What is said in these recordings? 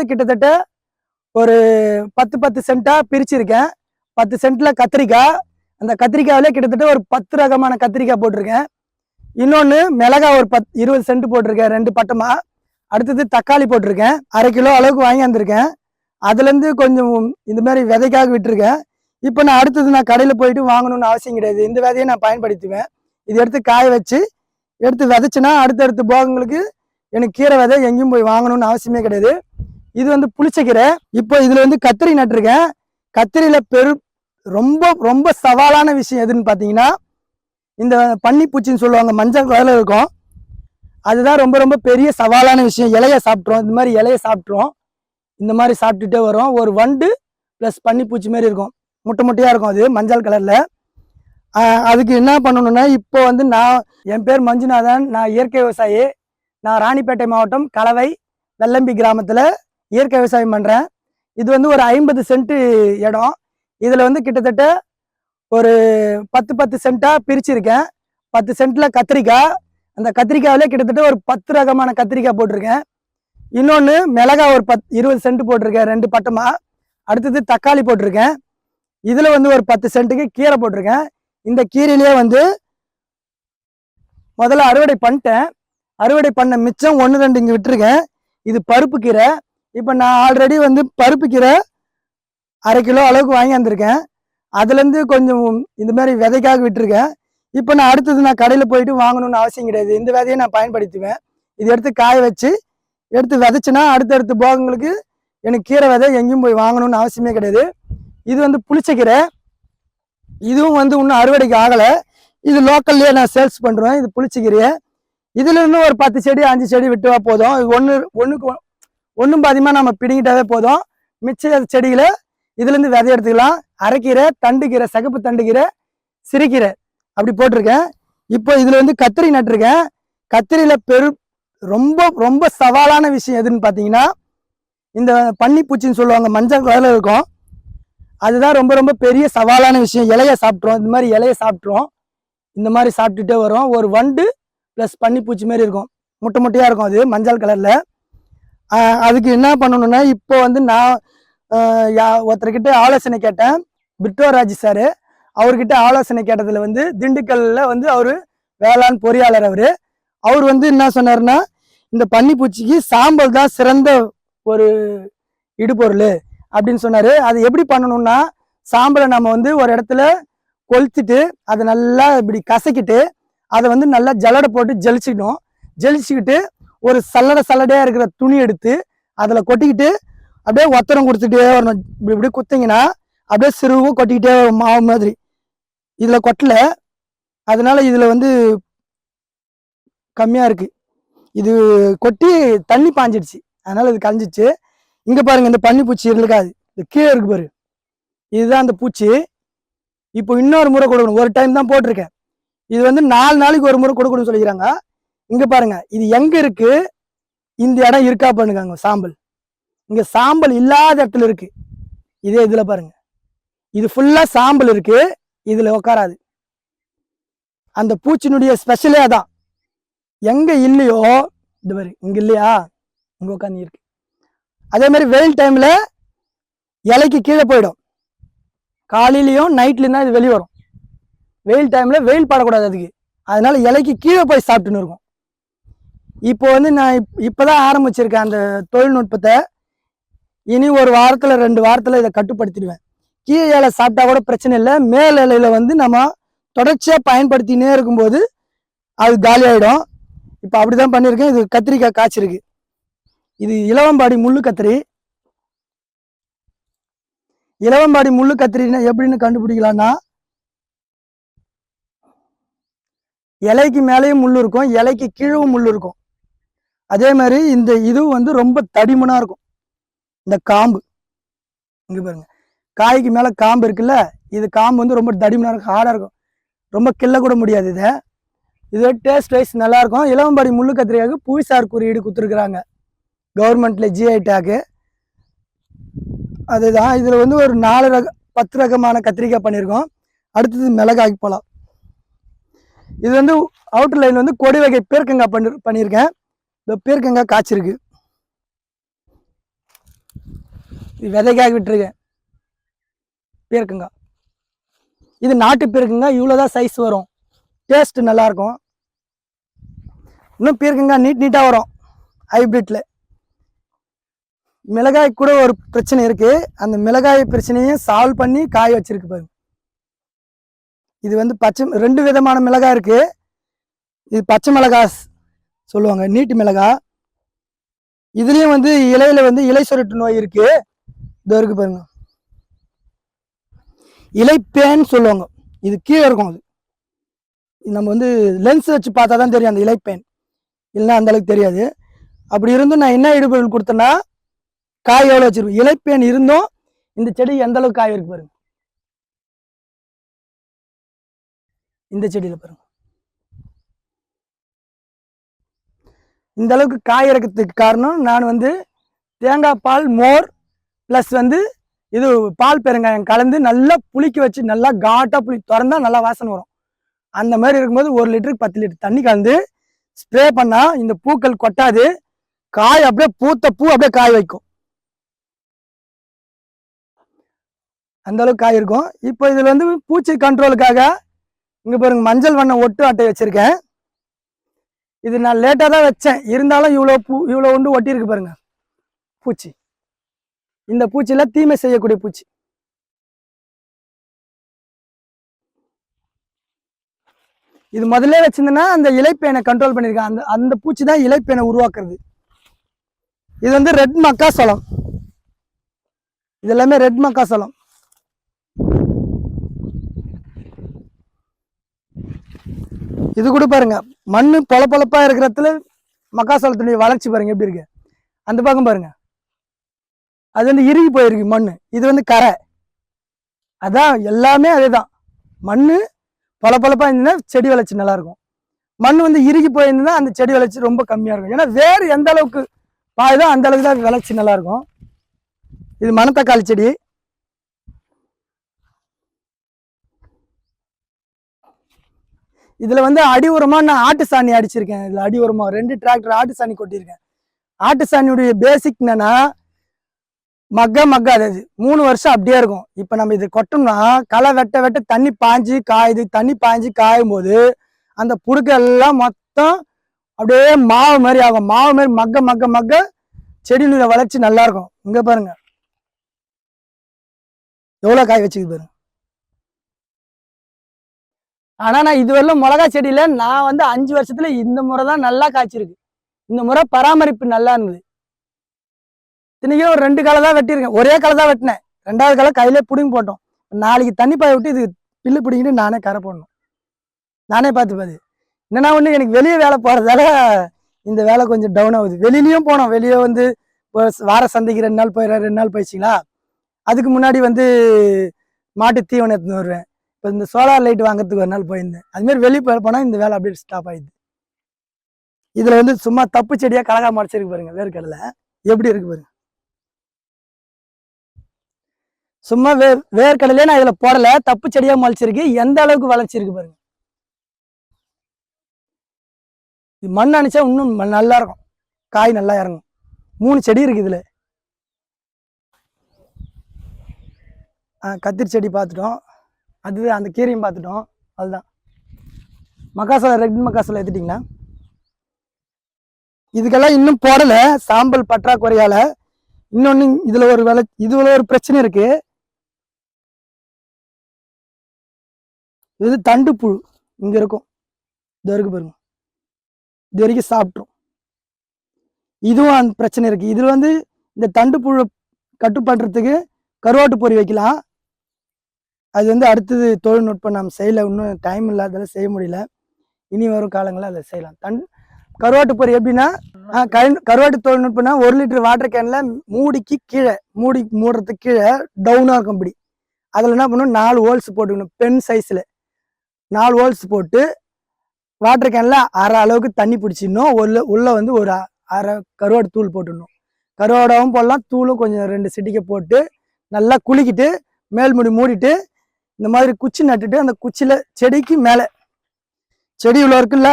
வந்து கிட்டத்தட்ட ஒரு பத்து பத்து சென்ட்டாக பிரிச்சிருக்கேன். பத்து சென்ட்டில் கத்திரிக்காய். அந்த கத்திரிக்காயில கிட்டத்தட்ட ஒரு பத்து ரகமான கத்திரிக்காய் போட்டிருக்கேன். இன்னொன்று மிளகா ஒரு பத் இருபது சென்ட் போட்டிருக்கேன் ரெண்டு பட்டமாக அடுத்தது தக்காளி போட்டிருக்கேன். அரை கிலோ அளவுக்கு வாங்கி வந்திருக்கேன். அதுலேருந்து கொஞ்சம் இந்த மாதிரி விதைக்காக விட்டுருக்கேன். இப்போ நான் அடுத்தது நான் கடையில் போயிட்டு வாங்கணும்னு அவசியம் கிடையாது. இந்த விதையை நான் பயன்படுத்துவேன். இது எடுத்து காய வச்சு எடுத்து விதைச்சுன்னா அடுத்தடுத்த போகங்களுக்கு எனக்கு கீரை விதை எங்கேயும் போய் வாங்கணும்னு அவசியமே கிடையாது. இது வந்து புளிச்சக்கீரை. இப்போ இதில் வந்து கத்திரி நட்டிருக்கேன். கத்திரியில் பெரு ரொம்ப ரொம்ப சவாலான விஷயம் எதுன்னு பார்த்தீங்கன்னா இந்த பன்னிப்பூச்சின்னு சொல்லுவாங்க மஞ்சள் கலரில் இருக்கும். அதுதான் ரொம்ப ரொம்ப பெரிய சவாலான விஷயம். இலைய சாப்பிட்ருவோம் இந்த மாதிரி இலையை சாப்பிட்ருவோம் இந்த மாதிரி சாப்பிட்டுட்டே வரும். ஒரு வண்டு ப்ளஸ் பன்னிப்பூச்சி மாதிரி இருக்கும். முட்டை முட்டையாக இருக்கும் அது மஞ்சள் கலரில். அதுக்கு என்ன பண்ணணும்னா இப்போ வந்து நான் என் பேர் மஞ்சுநாதன். நான் இயற்கை விவசாயி. நான் ராணிப்பேட்டை மாவட்டம் கலவை வெள்ளம்பி கிராமத்தில் இயற்கை விவசாயம் பண்ணுறேன் இது வந்து ஒரு ஐம்பது சென்ட் இடம். இதில் வந்து கிட்டத்தட்ட ஒரு பத்து பத்து சென்ட்டாக பிரிச்சிருக்கேன். பத்து சென்ட்டில் கத்திரிக்காய். அந்த கத்திரிக்காயில் கிட்டத்தட்ட ஒரு பத்து ரகமான கத்திரிக்காய் போட்டிருக்கேன். இன்னொன்று மிளகா ஒரு பத் இருபது சென்ட் போட்டிருக்கேன் ரெண்டு பட்டமாக அடுத்தது தக்காளி போட்டிருக்கேன். இதில் வந்து ஒரு பத்து சென்ட்டுக்கு கீரை போட்டிருக்கேன். இந்த கீரையிலேயே வந்து முதல்ல அறுவடை பண்ணிட்டேன். அறுவடை பண்ண மிச்சம் ஒன்று ரெண்டு இங்கே விட்டுருக்கேன். இது பருப்பு கீரை. இப்போ நான் ஆல்ரெடி வந்து பருப்பு கீரை அரை கிலோ அளவுக்கு வாங்கி வந்திருக்கேன். அதுலேருந்து கொஞ்சம் இந்த மாதிரி விதைக்காக விட்டுருக்கேன். இப்போ நான் அடுத்தது நான் கடையில் போயிட்டு வாங்கணும்னு அவசியம் கிடையாது. இந்த விதையை நான் பயன்படுத்துவேன். இது எடுத்து காய வச்சு எடுத்து விதைச்சுன்னா அடுத்தடுத்த போகங்களுக்கு எனக்கு கீரை விதை எங்கேயும் போய் வாங்கணும்னு அவசியமே கிடையாது. இது வந்து புளிச்சக்கீரை இதுவும் வந்து இன்னும் அறுவடைக்கு ஆகலை. இது லோக்கல்லையே நான் சேல்ஸ் பண்ணுறேன் இது புளிச்சக்கீரையை கீரையை. இதுலேருந்து ஒரு பத்து செடி அஞ்சு செடி விட்டுவா போதும். இது ஒன்று ஒன்றுக்கு ஒன்றும் பாதியமாக நம்ம பிடிங்கிட்டாவே போதும். மிச்ச செடிகளை இதுலேருந்து விதை எடுத்துக்கலாம். அரைக்கீரை தண்டுக்கீரை சகப்பு தண்டுக்கீரை சிறுக்கீரை அப்படி போட்டிருக்கேன். இப்போ இதில் வந்து கத்திரி நட்டிருக்கேன். கத்திரியில் பெரு ரொம்ப ரொம்ப சவாலான விஷயம் எதுன்னு பார்த்தீங்கன்னா இந்த பன்னிப்பூச்சின்னு சொல்லுவாங்க மஞ்சள் கலரில் இருக்கும். அதுதான் ரொம்ப ரொம்ப பெரிய சவாலான விஷயம். இலையை சாப்பிட்ருவோம் இந்த மாதிரி இலையை சாப்பிட்ருவோம் இந்த மாதிரி சாப்பிட்டுட்டே வரும். ஒரு வண்டு ப்ளஸ் பன்னிப்பூச்சி மாதிரி இருக்கும். முட்டை முட்டையாக இருக்கும் அது மஞ்சள் கலரில். அதுக்கு என்ன பண்ணணும்னா இப்போ வந்து நான் யா- ஒருத்தர்கிட்ட ஆலோசனை கேட்டேன். பிட்டோராஜ் சார் அவர்கிட்ட ஆலோசனை கேட்டதில் வந்து திண்டுக்கல்லில் வந்து அவர் வேளாண் பொறியாளர் அவர். அவர் வந்து என்ன சொன்னார்னா இந்த பன்னிப்பூச்சிக்கு சாம்பல் தான் சிறந்த ஒரு இடுபொருள் அப்படின்னு சொன்னார். அது எப்படி பண்ணணும்னா சாம்பலை நம்ம வந்து ஒரு இடத்துல கொளுத்திட்டு அதை நல்லா இப்படி கசக்கிட்டு அதை வந்து நல்லா ஜலடை போட்டு ஜலிச்சுக்கணும். ஜலிச்சுக்கிட்டு ஒரு சல்லடை சல்லடையாக இருக்கிற துணி எடுத்து அதில் கொட்டிக்கிட்டு அப்படியே ஒத்தரம் கொடுத்துட்டே வரணும். இப்படி இப்படி குத்திங்கன்னா அப்படியே சிறுவும் கொட்டிக்கிட்டே வரும் மாவு மாதிரி. இதில் கொட்டல. அதனால இதில் வந்து கம்மியாக இருக்குது இது கொட்டி தண்ணி பாஞ்சிடுச்சு. அதனால் இது கலைஞ்சிச்சு. இங்கே பாருங்கள் இந்த பன்னி பூச்சி இருக்காது. இது கீழே இருக்கு பாரு. இதுதான் அந்த பூச்சி. இப்போ இன்னொரு முறை கொடுக்கணும். ஒரு டைம் தான் போட்டிருக்கேன். இது வந்து நாலு நாளைக்கு ஒரு முறை கொடுக்கணும்னு சொல்லிக்கிறாங்க. இங்க பாருங்க இது எங்க இருக்கு? இந்த இடம் இருக்கா பண்ணுங்க சாம்பல். இங்க சாம்பல் இல்லாத இடத்துல இருக்கு. இதே இதுல பாருங்க. இது ஃபுல்லா சாம்பல் இருக்கு இதுல உட்காராது அந்த பூச்சினுடைய ஸ்பெஷலே அதான். எங்க இல்லையோ இது மாதிரி இங்க இல்லையா? இங்க உட்காந்து இருக்கு. அதே மாதிரி வெயில் டைம்ல இலைக்கு கீழே போயிடும். காலையிலையும் நைட்லையும் தான் இது வெளியே வரும். வெயில் டைம்ல வெயில் படக்கூடாது அதுக்கு. அதனால இலைக்கு கீழே போய் சாப்பிட்டுன்னு இருக்கும். இப்போ வந்து நான் இப்- தான் ஆரம்பிச்சிருக்கேன் அந்த தொழில்நுட்பத்தை. இனி ஒரு வாரத்தில் ரெண்டு வாரத்தில் இதை கட்டுப்படுத்திடுவேன். கீழே இலை சாப்பிட்டா கூட பிரச்சனை இல்லை. மேல் இலையில் வந்து நம்ம தொடர்ச்சியாக பயன்படுத்தினே இருக்கும்போது அது காலி இப்போ இப்போ அப்படிதான் பண்ணியிருக்கேன். இது கத்திரிக்காய் காய்ச்சிருக்கு. இது இளவம்பாடி முள்ளு கத்திரி. இளவம்பாடி முள்ளு கத்திரின்னா எப்படின்னு கண்டுபிடிக்கலாம்னா இலைக்கு மேலேயும் முள் இருக்கும். இலைக்கு கீழவும் முள் இருக்கும். அதே மாதிரி இந்த இது வந்து ரொம்ப தடிமனாக இருக்கும். இந்த காம்பு. இங்கே பாருங்க. காய்க்கு மேலே காம்பு இருக்குல்ல இது காம்பு வந்து ரொம்ப தடிமனாக இருக்கும் ஹார்டாக இருக்கும். ரொம்ப கிள்ள கூட முடியாது இதை. இது டேஸ்ட் வைஸ் நல்லாயிருக்கும் இளவம்பாடி முள்ளு கத்திரிக்காய்க்கு புவிசார் குறியீடு கொடுத்துருக்குறாங்க. கவர்மெண்ட்டில் ஜிஐ டேக்கு அதுதான். இதில் வந்து ஒரு நாலு ரக பத்து ரகமான கத்திரிக்காய் பண்ணியிருக்கோம். அடுத்தது மிளகாய்க்கு போகலாம் இது வந்து அவுட்டர் லைன் வந்து கொடி வகை பேர்க்கங்காய் பண்ணி பண்ணியிருக்கேன். இந்த பீர்க்கங்காய் காய்ச்சிருக்கு. இது விதைக்காக விட்டுருக்கேன் பீர்க்கங்காய் இது நாட்டு பீர்க்கங்க இவ்வளோதான் சைஸ் வரும். டேஸ்ட் நல்லா இருக்கும் இன்னும் பீர்க்கங்காய் நீட் நீட்டாக வரும். ஹைப்ரிட்டில் மிளகாய் கூட ஒரு பிரச்சனை இருக்குது அந்த மிளகாய் பிரச்சனையை சால்வ் பண்ணி காய வச்சிருக்கு பாருங்க. இது வந்து பச்சை ரெண்டு விதமான மிளகாய் இருக்குது இது பச்சை மிளகாய் சொல்லுவாங்க. நீட்டு மிளகா. இதுலேயும் வந்து இலையில வந்து இலை சுருட்டு நோய் இருக்கு. இதோ இருக்கு பாருங்க. இலைப்பேன் சொல்லுவாங்க. இது கீழே இருக்கும் அது. நம்ம வந்து லென்ஸ் வச்சு பார்த்தா தான் தெரியும் அந்த இலைப்பேன் இல்லைன்னா அந்த அளவுக்கு தெரியாது. அப்படி இருந்தும் நான் என்ன இடுபொருள் கொடுத்தேன்னா காய் எவ்வளோ வச்சிருக்கேன் இலைப்பேன் இருந்தும் இந்த செடி எந்த அளவுக்கு காய் இருக்கு பாருங்க. இந்த செடியில் பாருங்க. இந்த அளவுக்கு காய் இறக்கிறதுக்கு காரணம் நான் வந்து தேங்காய் பால் மோர் ப்ளஸ் வந்து இது பால் பெருங்காயம் கலந்து நல்லா புளிக்க வச்சு நல்லா காட்டாக புளி திறந்தால் நல்லா வாசனை வரும். அந்த மாதிரி இருக்கும்போது ஒரு லிட்டருக்கு பத்து லிட்டர் தண்ணி கலந்து ஸ்ப்ரே பண்ணால் இந்த பூக்கள் கொட்டாது. காய் அப்படியே பூத்த பூ அப்படியே காய் வைக்கும். அந்த அளவுக்கு காய் இருக்கும். இப்போ இதில் வந்து பூச்சி கண்ட்ரோலுக்காக இங்கே பாருங்க மஞ்சள் வண்ண ஒட்டு அட்டை வச்சுருக்கேன். இது நான் லேட்டாக தான் வச்சேன். இருந்தாலும் இவ்வளோ பூ இவ்வளோ உண்டு ஒட்டியிருக்கு பாருங்கள் பாருங்க. பூச்சி. இந்த பூச்சியில் தீமை செய்யக்கூடிய பூச்சி. இது முதல்ல வச்சிருந்தேன்னா அந்த இலைப்பேனை கண்ட்ரோல் பண்ணியிருக்கேன். அந்த அந்த பூச்சி தான் இலைப்பேனை உருவாக்குறது. இது வந்து ரெட் மக்காசோளம் இது எல்லாமே ரெட் மக்காசோளம் இது கூட பாருங்க. மண் பொல பொலப்பா இருக்கிறதுல மக்காசோளத்துடைய வளர்ச்சி பாருங்க எப்படி இருக்கு? அந்த பக்கம் பாருங்க. அது வந்து இறுகி போயிருக்கு மண் இது வந்து கரை. அதான் எல்லாமே அதேதான். மண் பொல பொலப்பா இருந்ததுன்னா செடி வளர்ச்சி நல்லா இருக்கும் மண் வந்து இறுகி போயிருந்தா அந்த செடி வளர்ச்சி ரொம்ப கம்மியா இருக்கும். ஏன்னா வேறு எந்த அளவுக்கு பாயுதோ அந்த அளவுக்கு தான் வளர்ச்சி நல்லா இருக்கும் இது மணத்தக்காளி செடி. இதில் வந்து அடி உரமாக நான் ஆட்டு சாணி அடிச்சிருக்கேன். இதில் அடி உரமாக ரெண்டு டிராக்டர் ஆட்டு சாணி கொட்டியிருக்கேன். ஆட்டு சாணியுடைய பேசிக் என்னன்னா மக்க மக்காது அது மூணு வருஷம் அப்படியே இருக்கும். இப்போ நம்ம இது கொட்டோம்னா களை வெட்ட வெட்ட தண்ணி பாஞ்சு காயுது. தண்ணி பாஞ்சு காயும் போது அந்த புடுக்க எல்லாம் மொத்தம் அப்படியே மாவு மாதிரி ஆகும். மாவு மாதிரி மக்க மக்க மக்க செடியினுடைய வளர்ச்சி நல்லா இருக்கும். பாருங்கள் பாருங்க. எவ்வளவு காய் வச்சுக்கு பாருங்க. ஆனால் நான் இதுவரையிலும் மிளகா செடியில் நான் வந்து அஞ்சு வருஷத்தில் இந்த முறை தான் நல்லா காய்ச்சிருக்கு. இந்த முறை பராமரிப்பு நல்லா இருந்தது. இத்தனைக்கும் ஒரு ரெண்டு களை தான் வெட்டியிருக்கேன். ஒரே களை தான் வெட்டினேன். ரெண்டாவது களை கையிலே பிடுங்கி போட்டோம். நாளைக்கு தண்ணி பாய விட்டு இது பில்லு பிடிங்கிட்டு நானே கரை போடணும். நானே பார்த்துப்பாது என்னன்னா ஒன்று எனக்கு வெளியே வேலை போகிறதால இந்த வேலை கொஞ்சம் டவுன் ஆகுது. வெளியிலையும் போனோம். வெளியே வந்து இப்போ வார சந்தைக்கு ரெண்டு நாள் போயிடுறேன். ரெண்டு நாள் போயிடுச்சிங்களா? அதுக்கு முன்னாடி வந்து மாட்டு தீவனம் எடுத்துன்னு வருவேன். இப்போ இந்த சோலார் லைட் வாங்குறதுக்கு ஒரு நாள் போயிருந்தேன். அதுமாரி வெளியே போய் போனால் இந்த வேலை அப்படியே ஸ்டாப் ஆயிடுது. இதில் வந்து சும்மா தப்பு செடியாக கலகா மறைச்சிருக்கு பாருங்க வேர்க்கடலை. எப்படி இருக்கு பாருங்க. சும்மா வே வேர்க்கடலே நான் இதில் போடல தப்பு செடியாக முளைச்சிருக்கு எந்த அளவுக்கு வளர்ச்சிருக்கு பாருங்க. இது மண் அணைச்சா இன்னும் ம- நல்லா இருக்கும். காய் நல்லா இறங்கும். மூணு செடி இருக்கு இதில். ஆ, கத்திரி செடி பார்த்துட்டோம். அது அந்த கீரையும் பார்த்துட்டோம். அதுதான். மக்காசோளம் ரெட் மக்காசோளம் எடுத்துட்டிங்களா? இதுக்கெல்லாம் இன்னும் போடலை. சாம்பல் பற்றாக்குறையால். இன்னொன்று இதில் ஒரு வேலை இதில் ஒரு பிரச்சனை இருக்கு. இது தண்டு புழு. இங்கே இருக்கும். இது வரைக்கும் பாருங்க. இது வரைக்கும் சாப்பிட்ரும் இதுவும் அந்த பிரச்சனை இருக்குது இதில் வந்து இந்த தண்டு புழு கட்டுப்படுறதுக்கு கருவாட்டு பொறி வைக்கலாம். அது வந்து அடுத்தது தொழில்நுட்பம் நம்ம செய்யல இன்னும் டைம் இல்லாததால செய்ய முடியல. இனி வரும் காலங்களில் அதை செய்யலாம். தன் கருவாட்டு பொறி எப்படின்னா கரு- கருவாட்டு தொழில்நுட்பம்னா ஒரு லிட்டர் வாட்டர் கேனில் மூடிக்கு கீழே மூடி மூடுறதுக்கு கீழே டவுனாக இருக்கும் இப்படி. அதில் என்ன பண்ணணும்? நாலு ஹோல்ஸ் போட்டுக்கணும் பென் சைஸில் நாலு ஹோல்ஸ் போட்டு வாட்டர் கேனில் அரை அளவுக்கு தண்ணி பிடிச்சிடணும். உள்ள உள்ளே வந்து ஒரு அரை கருவாடு தூள் போட்டுடணும். கருவாடாவும் போடலாம் தூளும் கொஞ்சம் ரெண்டு சிட்டிக்கை போட்டு நல்லா குளிக்கிட்டு மேல் முடி மூடிட்டு இந்த மாதிரி குச்சி நட்டுட்டு அந்த குச்சியில் செடிக்கு மேலே செடி இவ்வளோ இருக்குல்ல?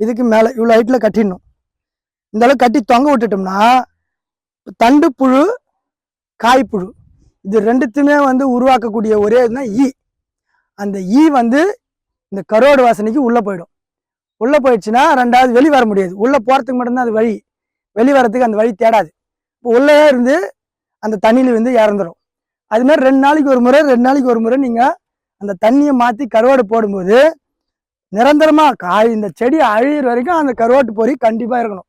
இதுக்கு மேலே இவ்வளோ ஹைட்டில் கட்டிடணும். இந்த கட்டி தொங்க விட்டுட்டோம்னா தண்டு புழு காய்ப்புழு இது ரெண்டுத்துமே வந்து உருவாக்கக்கூடிய ஒரே இதுனா ஈ. அந்த ஈ வந்து இந்த கருவாடு வாசனைக்கு உள்ளே போயிடும். உள்ளே போயிடுச்சுன்னா ரெண்டாவது வெளி வர முடியாது. உள்ளே போகிறதுக்கு மட்டும்தான் அது வழி. வெளி வரத்துக்கு அந்த வழி தேடாது. இப்போ உள்ளே இருந்து அந்த தண்ணியில் வந்து இறந்துடும் அது மாதிரி ரெண்டு நாளைக்கு ஒரு முறை ரெண்டு நாளைக்கு ஒரு முறை நீங்கள் அந்த தண்ணியை மாற்றி கருவாடு போடும்போது நிரந்தரமாக காய் இந்த செடி அழியிற வரைக்கும் அந்த கருவாட்டு பொறி கண்டிப்பாக இருக்கணும்.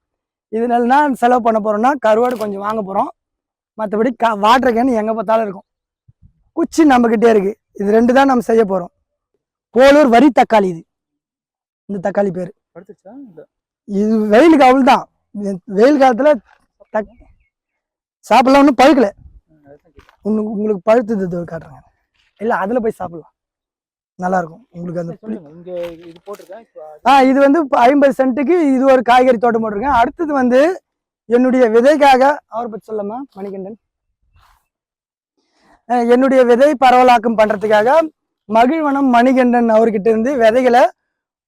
இதில் என்ன செலவு பண்ண போகிறோம்னா கருவாடு கொஞ்சம் வாங்க போகிறோம் மற்றபடி கா வாட்டர் கேன் எங்கே பார்த்தாலும் இருக்கும். குச்சி நம்மக்கிட்டே இருக்குது இது ரெண்டு தான் நம்ம செய்ய போகிறோம் போலூர் வரி தக்காளி இது. இந்த தக்காளி பேர். இது வெயிலுக்கு அவள் தான் வெயில் காலத்தில் தக் சாப்பிடலாம் ஒன்றும் பழுக்கல. உங்களுக்கு உங்களுக்கு பழுத்தது காட்டுறேங்க. இல்லை அதில் போய் சாப்பிடலாம். நல்லா இருக்கும் உங்களுக்கு அந்த இங்க இது- போட்டிருக்கேன் ஆ இது வந்து இப்ப ஐம்பது சென்ட்டுக்கு இது ஒரு காய்கறி தோட்டம் போட்டிருக்கேன். அடுத்தது வந்து என்னுடைய விதைக்காக அவரை பற்றி சொல்லமா மணிகண்டன்? என்னுடைய விதை பரவலாக்கம் பண்றதுக்காக மகிழ்வனம் மணிகண்டன் அவர்கிட்ட இருந்து விதைகளை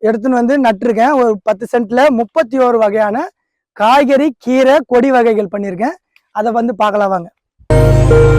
எடுத்துன்னு வந்து நட்டிருக்கேன். ஒரு பத்து சென்ட்ல முப்பத்தி ஓரு வகையான காய்கறி கீரை கொடி வகைகள் பண்ணியிருக்கேன் அதை வந்து பார்க்கலாம் வாங்க.